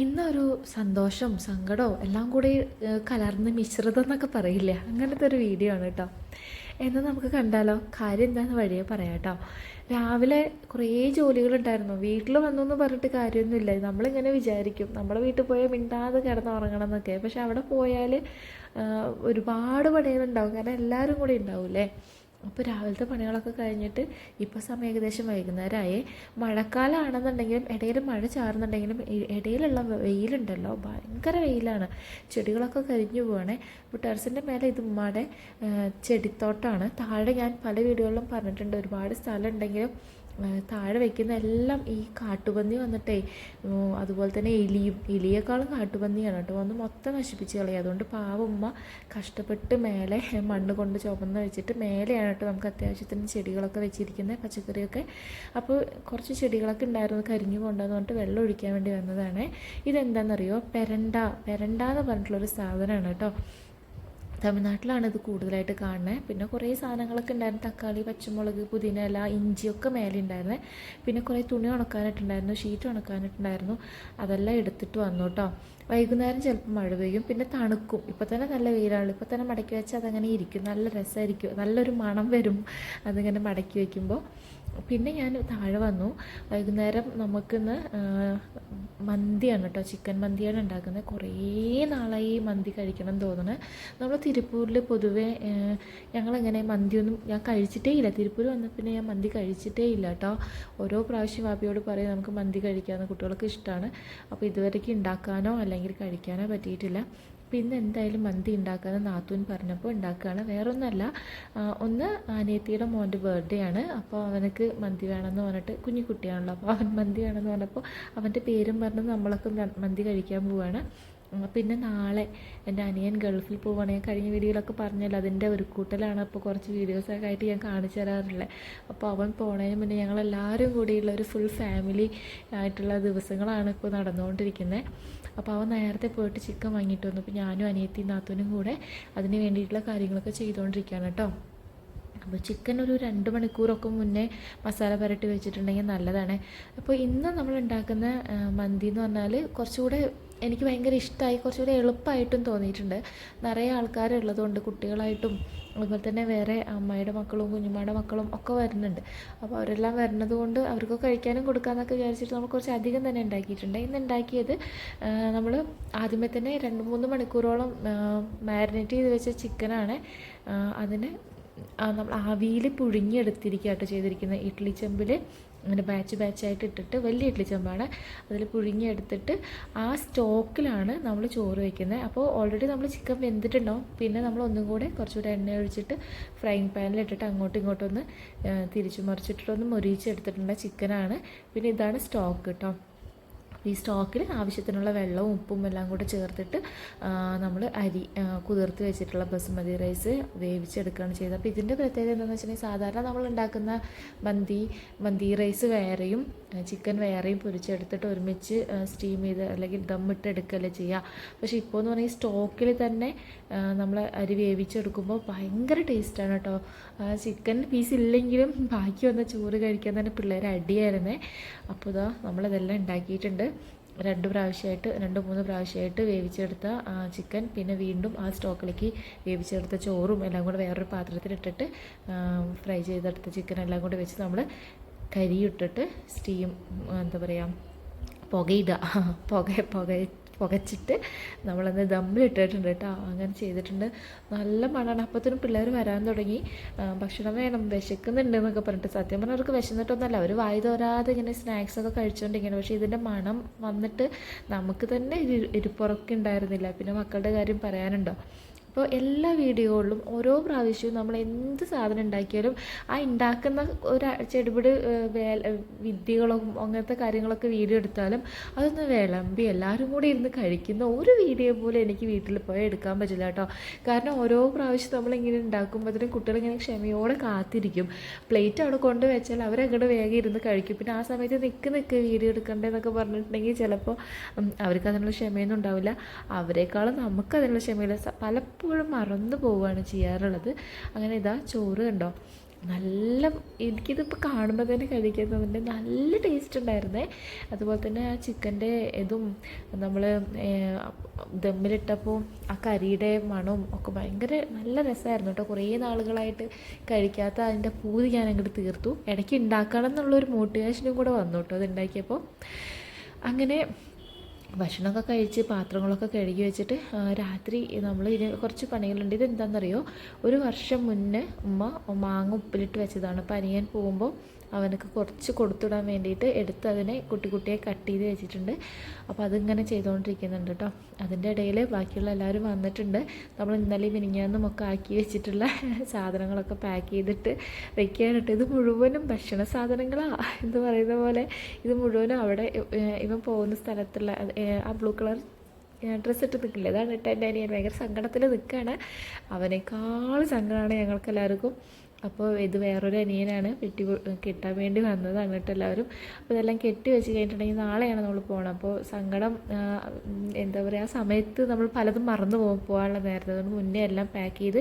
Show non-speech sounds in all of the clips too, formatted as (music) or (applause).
ഇന്നൊരു സന്തോഷം സങ്കടവും എല്ലാം കൂടി കലർന്ന് മിശ്രിതം എന്നൊക്കെ പറയില്ല? അങ്ങനത്തെ ഒരു വീഡിയോ ആണ് കേട്ടോ എന്നാൽ നമുക്ക് കണ്ടാലോ? കാര്യം എന്താണെന്ന് വഴിയെ പറയാം കേട്ടോ രാവിലെ കുറേ ജോലികളുണ്ടായിരുന്നു. വീട്ടിൽ വന്നു എന്ന് പറഞ്ഞിട്ട് കാര്യമൊന്നുമില്ല. നമ്മളിങ്ങനെ വിചാരിക്കും. നമ്മളെ വീട്ടിൽ പോയാൽ മിണ്ടാതെ കിടന്ന് ഉറങ്ങണം എന്നൊക്കെ. പക്ഷെ അവിടെ പോയാൽ ഒരുപാട് പണികളുണ്ടാവും. കാരണം എല്ലാവരും കൂടി ഉണ്ടാവില്ലേ? അപ്പോൾ രാവിലത്തെ പണികളൊക്കെ കഴിഞ്ഞിട്ട് ഇപ്പോൾ സമയം ഏകദേശം വൈകുന്നേരമായി മഴക്കാലമാണെന്നുണ്ടെങ്കിലും ഇടയിൽ മഴ ചാറുന്നുണ്ടെങ്കിലും ഇടയിലുള്ള വെയിലുണ്ടല്ലോ. ഭയങ്കര വെയിലാണ്. ചെടികളൊക്കെ കരിഞ്ഞു പോവാണേ. ഇപ്പോൾ ടെറസിന്റെ മേലെ ഇത് ചെടിത്തോട്ടമാണ് താഴെ ഞാൻ പല വീഡിയോകളിലും പറഞ്ഞിട്ടുണ്ട്. ഒരുപാട് സ്ഥലം ഉണ്ടെങ്കിലും ആ, താഴെ വയ്ക്കുന്ന എല്ലാം ഈ കാട്ടുപന്നി വന്നിട്ടേ അതുപോലെ തന്നെ എലിയും എലിയേക്കാളും കാട്ടുപന്നിയാണ് കേട്ടോ. വന്ന് മൊത്തം നശിപ്പിച്ച് കളയും. അതുകൊണ്ട് പാവമ്മ കഷ്ടപ്പെട്ട് മേലെ മണ്ണ് കൊണ്ട് ചുമന്ന് വെച്ചിട്ട് മേലെയാണ് കേട്ടോ നമുക്ക് അത്യാവശ്യത്തിന് ചെടികളൊക്കെ വെച്ചിരിക്കുന്നത് പച്ചക്കറിയൊക്കെ. അപ്പോൾ കുറച്ച് ചെടികളൊക്കെ ഉണ്ടായിരുന്നു കരിഞ്ഞു കൊണ്ടെന്ന് പറഞ്ഞിട്ട് വെള്ളം ഒഴിക്കാൻ വേണ്ടി വന്നതാണ്. ഇതെന്താണെന്നറിയോ പെരണ്ട. പെരണ്ട എന്ന് പറഞ്ഞിട്ടുള്ളൊരു സാധനമാണ് കേട്ടോ. തമിഴ്നാട്ടിലാണ് ഇത് കൂടുതലായിട്ട് കാണുന്നത് പിന്നെ കുറേ സാധനങ്ങളൊക്കെ ഉണ്ടായിരുന്നു. തക്കാളി പച്ചമുളക് പുതിന ഇല ഇഞ്ചിയൊക്കെ മേലെ ഉണ്ടായിരുന്നേ. പിന്നെ കുറേ തുണി ഉണക്കാനായിട്ടുണ്ടായിരുന്നു ഷീറ്റ് ഉണക്കാനായിട്ടുണ്ടായിരുന്നു അതെല്ലാം എടുത്തിട്ട് വന്നു കേട്ടോ വൈകുന്നേരം ചിലപ്പോൾ മഴ പെയ്യും. പിന്നെ തണുക്കും. ഇപ്പോൾ തന്നെ നല്ല വെയിലാണ്. ഇപ്പോൾ തന്നെ മടക്കി വെച്ചാൽ അതങ്ങനെ ഇരിക്കും. നല്ല രസമായിരിക്കും നല്ലൊരു മണം വരും. അതിങ്ങനെ മടക്കി വയ്ക്കുമ്പോൾ പിന്നെ ഞാൻ താഴെ വന്നു. വൈകുന്നേരം നമുക്കിന്ന് മന്തിയാണ് കേട്ടോ ചിക്കൻ മന്തിയാണ് ഉണ്ടാക്കുന്നത്. കുറേ നാളായി മന്തി കഴിക്കണം എന്ന് തോന്നുന്നത് നമ്മൾ തിരുപ്പൂരിൽ പൊതുവേ ഞങ്ങളിങ്ങനെ മന്തിയൊന്നും ഞാൻ കഴിച്ചിട്ടേ ഇല്ല. തിരുപ്പൂർ വന്ന പിന്നെ ഞാൻ മന്തി കഴിച്ചിട്ടേ ഇല്ല കേട്ടോ. ഓരോ പ്രാവശ്യം വാപ്പിയോട് പറയും നമുക്ക് മന്തി കഴിക്കാമെന്ന് കുട്ടികൾക്ക് ഇഷ്ടമാണ് അപ്പോൾ ഇതുവരേക്കും ഉണ്ടാക്കാനോ അല്ലെങ്കിൽ കഴിക്കാനോ പറ്റിയിട്ടില്ല. പിന്നെ എന്തായാലും മന്തി ഉണ്ടാക്കാമെന്ന് നാത്തൂൻ പറഞ്ഞപ്പോൾ ഉണ്ടാക്കുകയാണ്. വേറൊന്നല്ല ഒന്ന് അനിയത്തിയുടെ മോന്റെ ബർത്ത്ഡേ ആണ്. അപ്പോൾ അവനക്ക് മന്തി വേണമെന്ന് പറഞ്ഞിട്ട് കുഞ്ഞു കുട്ടിയാണല്ലോ അപ്പോൾ അവൻ മന്തി വേണമെന്ന് പറഞ്ഞപ്പോൾ അവന്റെ പേരും പറഞ്ഞ് നമ്മളൊക്കെ മന്തി കഴിക്കാൻ ഉം, പിന്നെ നാളെ എന്റെ അനിയൻ ഗൾഫിൽ പോവുകയാണ് ഞാൻ കഴിഞ്ഞ വീഡിയോയിലൊക്കെ പറഞ്ഞല്ലോ അതിന്റെ ഒരു കൂട്ടലാണ് അപ്പോൾ കുറച്ച് വീഡിയോസൊക്കെ ആയിട്ട് ഞാൻ കാണിച്ചു തരാറുള്ളത്. അപ്പോൾ അവൻ പോണതിന് മുന്നേ ഞങ്ങളെല്ലാവരും കൂടിയുള്ള ഒരു ഫുൾ ഫാമിലി ആയിട്ടുള്ള ദിവസങ്ങളാണ് ഇപ്പോൾ നടന്നുകൊണ്ടിരിക്കുന്നത്. അപ്പോൾ അവൻ നേരത്തെ പോയിട്ട് ചിക്കൻ വാങ്ങിയിട്ട് വന്നു. അപ്പോൾ ഞാനും അനിയത്തിയും നാത്തൂനും കൂടെ അതിന് വേണ്ടിയിട്ടുള്ള കാര്യങ്ങളൊക്കെ ചെയ്തുകൊണ്ടിരിക്കുകയാണ് കേട്ടോ. അപ്പോൾ ചിക്കൻ ഒരു രണ്ട് മണിക്കൂറൊക്കെ മുന്നേ മസാല പുരട്ടി വെച്ചിട്ടുണ്ടെങ്കിൽ നല്ലതാണ്. അപ്പോൾ ഇന്ന് നമ്മൾ ഉണ്ടാക്കുന്ന മന്തി എന്ന് പറഞ്ഞാൽ കുറച്ചുകൂടെ എനിക്ക് ഭയങ്കര ഇഷ്ടമായി കുറച്ചുകൂടി എളുപ്പമായിട്ടും തോന്നിയിട്ടുണ്ട്. നിറയെ ആൾക്കാരുള്ളതുകൊണ്ട് കുട്ടികളായിട്ടും അതുപോലെ തന്നെ വേറെ അമ്മയുടെ മക്കളും കുഞ്ഞുമ്മയുടെ മക്കളും ഒക്കെ വരുന്നുണ്ട്. അപ്പോൾ അവരെല്ലാം വരുന്നത് കൊണ്ട് അവർക്കൊക്കെ കഴിക്കാനും കൊടുക്കാമെന്നൊക്കെ വിചാരിച്ചിട്ട് നമ്മൾ കുറച്ച് അധികം തന്നെ ഉണ്ടാക്കിയിട്ടുണ്ട്. ഇന്ന് ഉണ്ടാക്കിയത് നമ്മൾ ആദ്യമേ തന്നെ രണ്ട് മൂന്ന് മണിക്കൂറോളം മാരിനേറ്റ് ചെയ്ത് വെച്ച ചിക്കനാണ്. അതിന് നമ്മൾ ആവിയിൽ പുഴുങ്ങിയെടുത്തിരിക്കുക കേട്ടോ ചെയ്തിരിക്കുന്നത്. ഇഡ്ഡലി ചെമ്പിൽ അങ്ങനെ ബാച്ച് ബാച്ചായിട്ട് ഇട്ടിട്ട് വലിയ ഇഡ്ഡലി ചെമ്പാണ്. അതിൽ പുഴുങ്ങിയെടുത്തിട്ട് ആ സ്റ്റോക്കിലാണ് നമ്മൾ ചോറ് വയ്ക്കുന്നത് അപ്പോൾ ഓൾറെഡി നമ്മൾ ചിക്കൻ വെന്തിട്ടുണ്ടാവും പിന്നെ നമ്മൾ ഒന്നും കൂടെ കുറച്ചുകൂടെ എണ്ണ ഒഴിച്ചിട്ട് ഫ്രൈങ് പാനിലിട്ടിട്ട് അങ്ങോട്ടും ഇങ്ങോട്ടും ഒന്ന് തിരിച്ചു മറിച്ചിട്ടിട്ടൊന്ന് മൊരിയിച്ചെടുത്തിട്ടുണ്ട് ചിക്കനാണ്. പിന്നെ ഇതാണ് സ്റ്റോക്ക് കേട്ടോ. ഈ സ്റ്റോക്കിൽ ആവശ്യത്തിനുള്ള വെള്ളവും ഉപ്പും എല്ലാം കൂടെ ചേർത്തിട്ട് നമ്മൾ അരി കുതിർത്ത് വെച്ചിട്ടുള്ള ബസുമതി റൈസ് വേവിച്ചെടുക്കുകയാണ് ചെയ്തത്. അപ്പോൾ ഇതിന്റെ പ്രത്യേകത എന്താണെന്ന് വെച്ചിട്ടുണ്ടെങ്കിൽ സാധാരണ നമ്മൾ ഉണ്ടാക്കുന്ന മന്തി മന്തി റൈസ് വേറെയും ചിക്കൻ വേറെയും പൊരിച്ചെടുത്തിട്ട് ഒരുമിച്ച് സ്റ്റീം ചെയ്ത് അല്ലെങ്കിൽ ദമ്മിട്ട് എടുക്കുകയല്ലേ ചെയ്യുക. പക്ഷേ ഇപ്പോൾ എന്ന് പറഞ്ഞാൽ സ്റ്റോക്കിൽ തന്നെ നമ്മൾ അരി വേവിച്ചെടുക്കുമ്പോൾ ഭയങ്കര ടേസ്റ്റാണ് കേട്ടോ. ചിക്കൻ പീസ് ഇല്ലെങ്കിലും ബാക്കി വന്ന ചോറ് കഴിക്കാൻ തന്നെ പിള്ളേർ അടിയായിരുന്നേ. അപ്പോൾ ഇതാ നമ്മളിതെല്ലാം ഉണ്ടാക്കിയിട്ടുണ്ട്. രണ്ട് പ്രാവശ്യമായിട്ട് രണ്ട് മൂന്ന് പ്രാവശ്യമായിട്ട് വേവിച്ചെടുത്ത ചിക്കൻ പിന്നെ വീണ്ടും ആ സ്റ്റോക്കിലേക്ക് വേവിച്ചെടുത്ത ചോറും എല്ലാം കൂടെ വേറൊരു പാത്രത്തിലിട്ടിട്ട് ഫ്രൈ ചെയ്തെടുത്ത ചിക്കൻ എല്ലാം കൂടെ വെച്ച് നമ്മൾ കരിയിട്ടിട്ട് സ്റ്റീം എന്താ പറയുക പുകയിടുക. (laughs) പുക പുക പുകച്ചിട്ട് നമ്മളന്ന് ദമ്മിലിട്ടിട്ടുണ്ട് കേട്ടോ. അങ്ങനെ ചെയ്തിട്ടുണ്ട്. നല്ല മണമാണ് അപ്പത്തിനും പിള്ളേർ വരാൻ തുടങ്ങി. ഭക്ഷണം വേണം. വിശക്കുന്നുണ്ട് എന്നൊക്കെ പറഞ്ഞിട്ട്. സത്യം പറഞ്ഞാൽ അവർക്ക് വിശന്നിട്ടൊന്നുമല്ല. അവർ വായി തോരാതെ ഇങ്ങനെ സ്നാക്സ് ഒക്കെ കഴിച്ചുകൊണ്ടിരിക്കണം പക്ഷേ ഇതിന്റെ മണം വന്നിട്ട് നമുക്ക് തന്നെ ഇരുപ്പുറക്കുണ്ടായിരുന്നില്ല. പിന്നെ മക്കളുടെ കാര്യം പറയാനുണ്ടോ? അപ്പോൾ എല്ലാ വീഡിയോകളിലും ഓരോ പ്രാവശ്യവും നമ്മൾ എന്ത് സാധനം ഉണ്ടാക്കിയാലും ആ ഉണ്ടാക്കുന്ന ഒരു ചെടുപിട് വിദ്യകളും അങ്ങനത്തെ കാര്യങ്ങളൊക്കെ വീഡിയോ എടുത്താലും അതൊന്ന് വിളമ്പി എല്ലാവരും കൂടി ഇരുന്ന് കഴിക്കുന്ന ഒരു വീഡിയോ പോലും എനിക്ക് വീട്ടിൽ പോയി എടുക്കാൻ പറ്റില്ല കേട്ടോ. കാരണം ഓരോ പ്രാവശ്യം നമ്മളിങ്ങനെ ഉണ്ടാക്കുമ്പോഴത്തേനും കുട്ടികളിങ്ങനെ ക്ഷമയോടെ കാത്തിരിക്കും. പ്ലേറ്റ് അവിടെ കൊണ്ട് വെച്ചാൽ അവരങ്ങോട്ട് വേഗം ഇരുന്ന് കഴിക്കും. പിന്നെ ആ സമയത്ത് നിൽക്ക് നിൽക്ക് വീഡിയോ എടുക്കണ്ടെന്നൊക്കെ പറഞ്ഞിട്ടുണ്ടെങ്കിൽ ചിലപ്പോൾ അവർക്ക് അതിനുള്ള ക്ഷമയൊന്നും ഉണ്ടാവില്ല. അവരെക്കാളും നമുക്ക് അതിനുള്ള ക്ഷമയില്ല. സ- പലപ്പോഴും മറന്നു പോവുകയാണ് ചെയ്യാറുള്ളത്. അങ്ങനെ ഇതാ ചോറ് കണ്ടോ? നല്ല എനിക്കിതിപ്പോൾ കാണുമ്പോൾ തന്നെ കഴിക്കാൻ തോന്നുന്നുണ്ട് നല്ല ടേസ്റ്റ് ഉണ്ടായിരുന്നേ. അതുപോലെ തന്നെ ആ ചിക്കന്റെ ഇതും നമ്മൾ ദമ്മിലിട്ടപ്പോൾ ആ കറിയുടെ മണവും ഒക്കെ ഭയങ്കര നല്ല രസമായിരുന്നു കേട്ടോ. കുറേ നാളുകളായിട്ട് കഴിക്കാത്ത അതിന്റെ പൂതി ഞാൻ അങ്ങോട്ട് തീർത്തു. ഇടയ്ക്ക് ഉണ്ടാക്കണം എന്നുള്ളൊരു മോട്ടിവേഷനും കൂടെ വന്നു കേട്ടോ അത് ഉണ്ടാക്കിയപ്പോൾ അങ്ങനെ ഭക്ഷണമൊക്കെ കഴിച്ച് പാത്രങ്ങളൊക്കെ കഴുകി വെച്ചിട്ട് രാത്രി നമ്മൾ ഇതിന് കുറച്ച് പണികളുണ്ട്. ഇതെന്താണെന്നറിയോ ഒരു വർഷം മുന്നേ ഉമ്മ മാങ്ങ ഉപ്പിലിട്ട് വെച്ചതാണ്. പനിയൻ പോകുമ്പോൾ അവനക്ക് കുറച്ച് കൊടുത്തിടാൻ വേണ്ടിയിട്ട് എടുത്ത് അതിനെ കുട്ടി കുട്ടിയെ കട്ട് ചെയ്ത് വെച്ചിട്ടുണ്ട്. അപ്പോൾ അതിങ്ങനെ ചെയ്തുകൊണ്ടിരിക്കുന്നുണ്ട് കേട്ടോ അതിന്റെ ഇടയിൽ ബാക്കിയുള്ള എല്ലാവരും വന്നിട്ടുണ്ട്. നമ്മൾ ഇന്നലെ മിനിങ്ങാന്നും ഒക്കെ ആക്കി വെച്ചിട്ടുള്ള (laughs) സാധനങ്ങളൊക്കെ പാക്ക് ചെയ്തിട്ട് വെക്കാനിട്ട് ഇത് മുഴുവനും ഭക്ഷണ സാധനങ്ങളാണ് എന്ന് പറയുന്ന പോലെ ഇത് മുഴുവനും അവിടെ ഇവൻ പോകുന്ന സ്ഥലത്തുള്ള ആ ബ്ലൂ കളർ ഡ്രസ്സ് ഇട്ട് നിൽക്കില്ല അതാണ് ഇട്ട് എന്റെ അനിയൻ ഭയങ്കര സങ്കടത്തിൽ നിൽക്കുകയാണ് അവനേക്കാൾ സങ്കടമാണ് ഞങ്ങൾക്ക് എല്ലാവർക്കും അപ്പോൾ ഇത് വേറൊരു അനിയനാണ് പെട്ടി കെട്ടാൻ വേണ്ടി വന്നതാണ് കേട്ടോ എല്ലാവരും അപ്പോൾ ഇതെല്ലാം കെട്ടി വെച്ച് കഴിഞ്ഞിട്ടുണ്ടെങ്കിൽ നാളെയാണ് നമ്മൾ പോകണം അപ്പോൾ സങ്കടം എന്താ പറയുക ആ സമയത്ത് നമ്മൾ പലതും മറന്നു പോകും പോകാനുള്ള നേരത്തെ. അതുകൊണ്ട് മുന്നേ എല്ലാം പാക്ക് ചെയ്ത്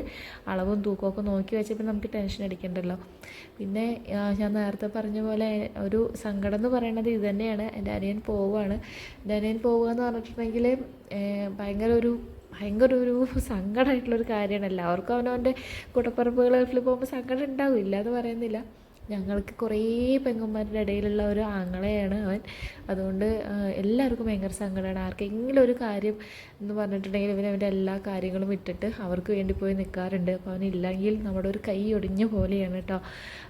അളവും തൂക്കമൊക്കെ നോക്കി വെച്ചപ്പോൾ നമുക്ക് ടെൻഷൻ അടിക്കണ്ടല്ലോ. പിന്നെ ഞാൻ നേരത്തെ പറഞ്ഞ പോലെ ഒരു സങ്കടം എന്ന് പറയുന്നത് ഇത് തന്നെയാണ്. എന്റെ അനിയൻ പോവുകയാണ്. എന്റെ അനിയൻ പോവുക എന്ന് പറഞ്ഞിട്ടുണ്ടെങ്കിൽ ഭയങ്കര ഒരു ഭയങ്കര ഒരു സങ്കടമായിട്ടുള്ളൊരു കാര്യമാണ് എല്ലാവർക്കും അവനവന്റെ കൂട്ടപ്പറമ്പുകൾ ഗൾഫിൽ പോകുമ്പോൾ സങ്കടം ഉണ്ടാവില്ല എന്ന് പറയുന്നില്ല. ഞങ്ങൾക്ക് കുറേ പെങ്ങന്മാരുടെ ഇടയിലുള്ള ഒരു ആങ്ങളെയാണ് അവൻ. അതുകൊണ്ട് എല്ലാവർക്കും ഭയങ്കര സങ്കടമാണ് ആർക്കെങ്കിലും ഒരു കാര്യം എന്ന് പറഞ്ഞിട്ടുണ്ടെങ്കിൽ ഇവൻ അവന്റെ എല്ലാ കാര്യങ്ങളും വിട്ടിട്ട് അവർക്ക് വേണ്ടി പോയി നിൽക്കാറുണ്ട്. അപ്പോൾ അവനില്ലെങ്കിൽ നമ്മുടെ ഒരു കൈ ഒടിഞ്ഞ പോലെയാണ് കേട്ടോ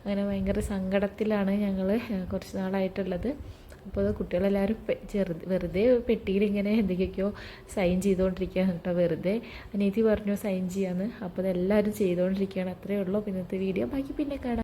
അങ്ങനെ ഭയങ്കര സങ്കടത്തിലാണ് ഞങ്ങൾ കുറച്ച് നാളായിട്ടുള്ളത്. അപ്പോൾ കുട്ടികളെല്ലാവരും ചെറുത് വെറുതെ പെട്ടിയിലിങ്ങനെ എന്തൊക്കെയൊക്കെയോ സൈൻ ചെയ്തുകൊണ്ടിരിക്കുകയാണ് കേട്ടോ വെറുതെ അനീതി പറഞ്ഞു സൈൻ ചെയ്യാമെന്ന് അപ്പോൾ അതെല്ലാവരും ചെയ്തുകൊണ്ടിരിക്കുകയാണ്. അത്രയേ ഉള്ളൂ. പിന്നത്തെ വീഡിയോ. ബാക്കി പിന്നെ കാണാം.